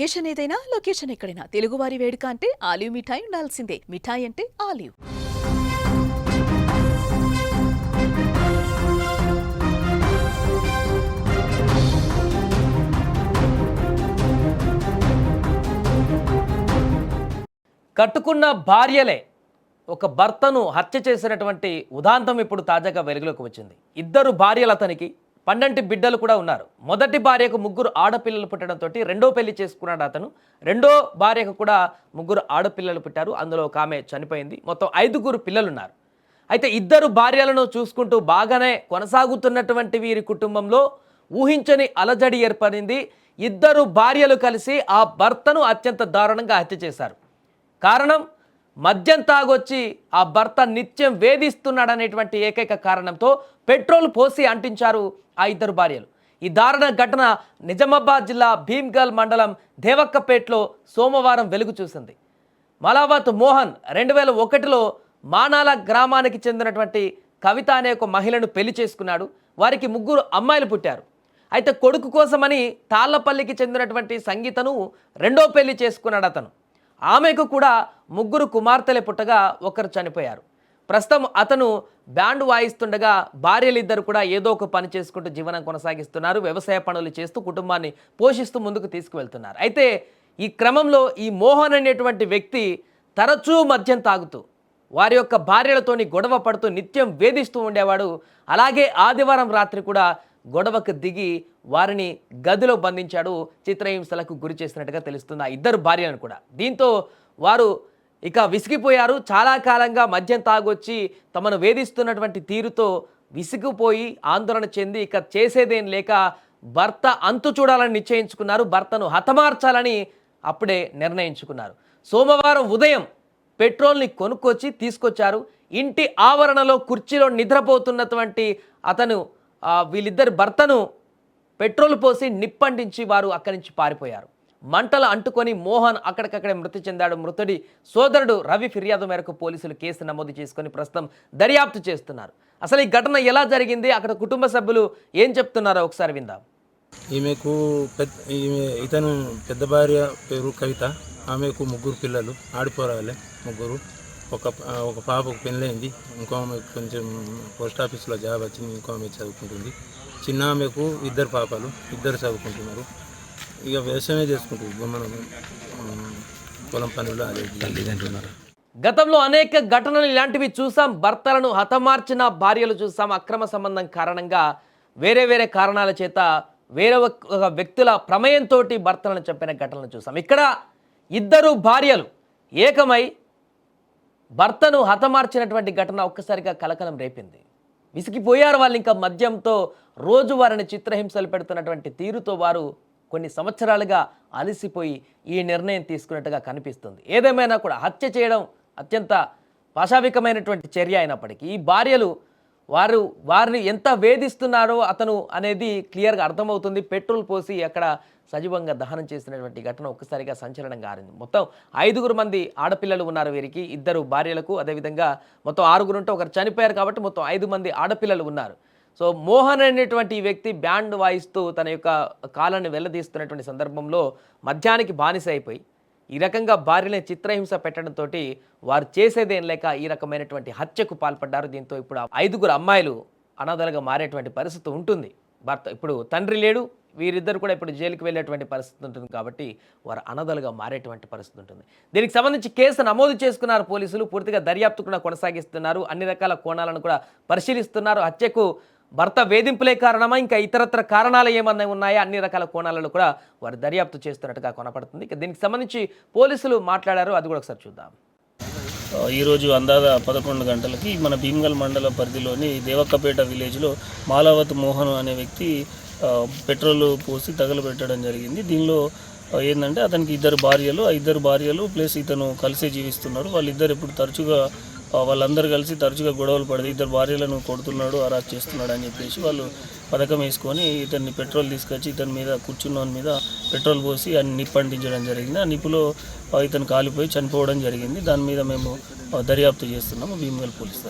Occasion ఏదైనా location ఎక్కడైనా. తెలుగువారి వేడుక అంటే ఆలివ్ మిఠాయి ఉండాల్సిందే. మిఠాయి అంటే ఆలివ్. కట్టుకున్న భార్యలే ఒక భర్తను హత్య చేసినటువంటి ఉదాంతం ఇప్పుడు తాజాగా వెలుగులోకి వచ్చింది. ఇద్దరు భార్యలు అతనికి పన్నెండు బిడ్డలు కూడా ఉన్నారు. మొదటి భార్యకు ముగ్గురు ఆడపిల్లలు పుట్టడంతో రెండో పెళ్ళి చేసుకున్నాడు అతను. రెండో భార్యకు కూడా ముగ్గురు ఆడపిల్లలు పుట్టారు. అందులో ఒక ఆమె చనిపోయింది. మొత్తం ఐదుగురు పిల్లలున్నారు. అయితే ఇద్దరు భార్యలను చూసుకుంటూ బాగానే కొనసాగుతున్నటువంటి వీరి కుటుంబంలో ఊహించని అలజడి ఏర్పడింది. ఇద్దరు భార్యలు కలిసి ఆ భర్తను అత్యంత దారుణంగా హత్య చేశారు. కారణం మద్యం తాగొచ్చి ఆ భర్త నిత్యం వేధిస్తున్నాడనేటువంటి ఏకైక కారణంతో పెట్రోల్ పోసి అంటించారు ఆ ఇద్దరు భార్యలు. ఈ దారుణ ఘటన నిజామాబాద్ జిల్లా భీమ్గల్ మండలం దేవక్కపేటలో సోమవారం వెలుగు చూసింది. మలావత్ మోహన్ రెండు వేల ఒకటిలో మానాల గ్రామానికి చెందినటువంటి కవిత అనే ఒక మహిళను పెళ్ళి చేసుకున్నాడు. వారికి ముగ్గురు అమ్మాయిలు పుట్టారు. అయితే కొడుకు కోసమని తాళ్ళపల్లికి చెందినటువంటి సంగీతను రెండో పెళ్ళి చేసుకున్నాడు అతను. ఆమెకు కూడా ముగ్గురు కుమార్తెలే పుట్టగా ఒకరు చనిపోయారు. ప్రస్తుతం అతను బ్యాండ్ వాయిస్తుండగా భార్యలిద్దరు కూడా ఏదో ఒక పని చేసుకుంటూ జీవనం కొనసాగిస్తున్నారు. వ్యవసాయ పనులు చేస్తూ కుటుంబాన్ని పోషిస్తూ ముందుకు తీసుకువెళ్తున్నారు. అయితే ఈ క్రమంలో ఈ మోహన్ అనేటువంటి వ్యక్తి తరచూ మద్యం తాగుతూ వారి యొక్క భార్యలతోని గొడవ పడుతూ నిత్యం వేధిస్తూ ఉండేవాడు. అలాగే ఆదివారం రాత్రి కూడా గొడవకు దిగి వారిని గదిలో బంధించాడు చిత్రహింసలకు గురి చేసినట్టుగా తెలుస్తుంది ఆ ఇద్దరు భార్యలను కూడా. దీంతో వారు ఇక విసిగిపోయారు. చాలా కాలంగా మద్యం తాగొచ్చి తమను వేధిస్తున్నటువంటి తీరుతో విసిగిపోయి ఆందోళన చెంది ఇక చేసేదేం లేక భర్త అంతు చూడాలని నిశ్చయించుకున్నారు. భర్తను హతమార్చాలని అప్పుడే నిర్ణయించుకున్నారు. సోమవారం ఉదయం పెట్రోల్ని కొనుక్కొచ్చి తీసుకొచ్చారు. ఇంటి ఆవరణలో కుర్చీలో నిద్రపోతున్నటువంటి అతను వీళ్ళిద్దరి భర్తను పెట్రోల్ పోసి నిప్పంటించి వారు అక్కడి నుంచి పారిపోయారు. మంటలు అంటుకొని మోహన్ అక్కడికక్కడే మృతి చెందాడు. మృతుడి సోదరుడు రవి ఫిర్యాదు మేరకు పోలీసులు కేసు నమోదు చేసుకొని ప్రస్తుతం దర్యాప్తు చేస్తున్నారు. అసలు ఈ ఘటన ఎలా జరిగింది? అక్కడ కుటుంబ సభ్యులు ఏం చెప్తున్నారో ఒకసారి విందాం. ఈమెకు పెద్ద ఈమె ఇతను పెద్ద భార్య పేరు కవిత. ఆమెకు ముగ్గురు పిల్లలు ఆడిపోరాలే ముగ్గురు. ఒక ఒక పాపకు పెళ్ళైంది. ఇంకో ఆమె కొంచెం పోస్ట్ ఆఫీస్లో జాబ్ వచ్చింది ఇంకో ఆమె చదువుకుంటుంది. చిన్న ఆమెకు ఇద్దరు పాపలు ఇద్దరు చదువుకుంటున్నారు. ఇక వ్యవసాయమే చేసుకుంటుంది మనం పొలం పనులు అదే. అంటున్నారు గతంలో అనేక ఘటనలు ఇలాంటివి చూసాం. భర్తలను హతమార్చిన భార్యలు చూసాం. అక్రమ సంబంధం కారణంగా వేరే వేరే కారణాల చేత వేరే ఒక- ఒక వ్యక్తుల ప్రమేయంతో భర్తలను చంపిన ఘటనలు చూసాం. ఇక్కడ ఇద్దరు భార్యలు ఏకమై భర్తను హతమార్చినటువంటి ఘటన ఒక్కసారిగా కలకలం రేపింది. విసిగిపోయారు వాళ్ళు ఇంకా మద్యంతో రోజు వారిని చిత్రహింసలు పెడుతున్నటువంటి తీరుతో వారు కొన్ని సంవత్సరాలుగా అలసిపోయి ఈ నిర్ణయం తీసుకున్నట్టుగా కనిపిస్తుంది. ఏదేమైనా కూడా హత్య చేయడం అత్యంత పాశావికమైనటువంటి చర్య అయినప్పటికీ ఈ భార్యలు వారు వారిని ఎంత వేధిస్తున్నారో అతను అనేది క్లియర్గా అర్థమవుతుంది. పెట్రోల్ పోసి అక్కడ సజీవంగా దహనం చేసినటువంటి ఘటన ఒక్కసారిగా సంచలనంగా ఆరింది. మొత్తం ఐదుగురు మంది ఆడపిల్లలు ఉన్నారు వీరికి. ఇద్దరు భార్యలకు అదేవిధంగా మొత్తం ఆరుగురు ఉంటే ఒకరు చనిపోయారు కాబట్టి మొత్తం ఐదు మంది ఆడపిల్లలు ఉన్నారు. సో మోహన్ అనేటువంటి వ్యక్తి బ్యాండ్ వాయిస్తూ తన యొక్క కాలాన్ని వెళ్ళదీస్తున్నటువంటి సందర్భంలో మద్యానికి బానిస అయిపోయి ఈ రకంగా భార్యని చిత్రహింస పెట్టడంతో వారు చేసేదేం లేక ఈ రకమైనటువంటి హత్యకు పాల్పడ్డారు. దీంతో ఇప్పుడు ఐదుగురు అమ్మాయిలు అనాథలుగా మారేటువంటి పరిస్థితి ఉంటుంది. భర్త ఇప్పుడు తండ్రి లేడు. వీరిద్దరు కూడా ఇప్పుడు జైలుకి వెళ్ళేటువంటి పరిస్థితి ఉంటుంది కాబట్టి వారు అనాథలుగా మారేటువంటి పరిస్థితి ఉంటుంది. దీనికి సంబంధించి కేసు నమోదు చేసుకున్నారు పోలీసులు. పూర్తిగా దర్యాప్తు కూడా కొనసాగిస్తున్నారు. అన్ని రకాల కోణాలను కూడా పరిశీలిస్తున్నారు. హత్యకు భర్త వేధింపులే కారణమా? ఇంకా ఇతరత్ర కారణాలు ఏమన్నా ఉన్నాయా? అన్ని రకాల కోణాలలో కూడా వారు దర్యాప్తు చేస్తున్నట్టుగా కొనపడుతుంది. ఇక దీనికి సంబంధించి పోలీసులు మాట్లాడారు. అది కూడా ఒకసారి చూద్దాం. ఈరోజు అందాదా పదకొండు గంటలకి మన భీమగల్ మండల పరిధిలోని దేవక్కపేట విలేజ్లో మాలావత్ మోహన్ అనే వ్యక్తి పెట్రోల్ పోసి తగలబెట్టడం జరిగింది. దీనిలో ఏంటంటే అతనికి ఇద్దరు భార్యలు ఆ ఇద్దరు భార్యలు ప్లస్ ఇతను కలిసే జీవిస్తున్నారు. వాళ్ళిద్దరు ఇప్పుడు తరచుగా వాళ్ళందరూ కలిసి తరచుగా గొడవలు పడి ఇద్దరు భార్యలను కొడుతున్నాడు అరాజ్ చేస్తున్నాడు అని చెప్పేసి వాళ్ళు పథకం వేసుకొని ఇతన్ని పెట్రోల్ తీసుకొచ్చి ఇతని మీద కూర్చున్నోని మీద పెట్రోల్ పోసి అని నిప్పంటించడం జరిగింది. ఆ నిప్పులో ఇతను కాలిపోయి చనిపోవడం జరిగింది. దాని మీద మేము దర్యాప్తు చేస్తున్నాము భీమగల్ పోలీస్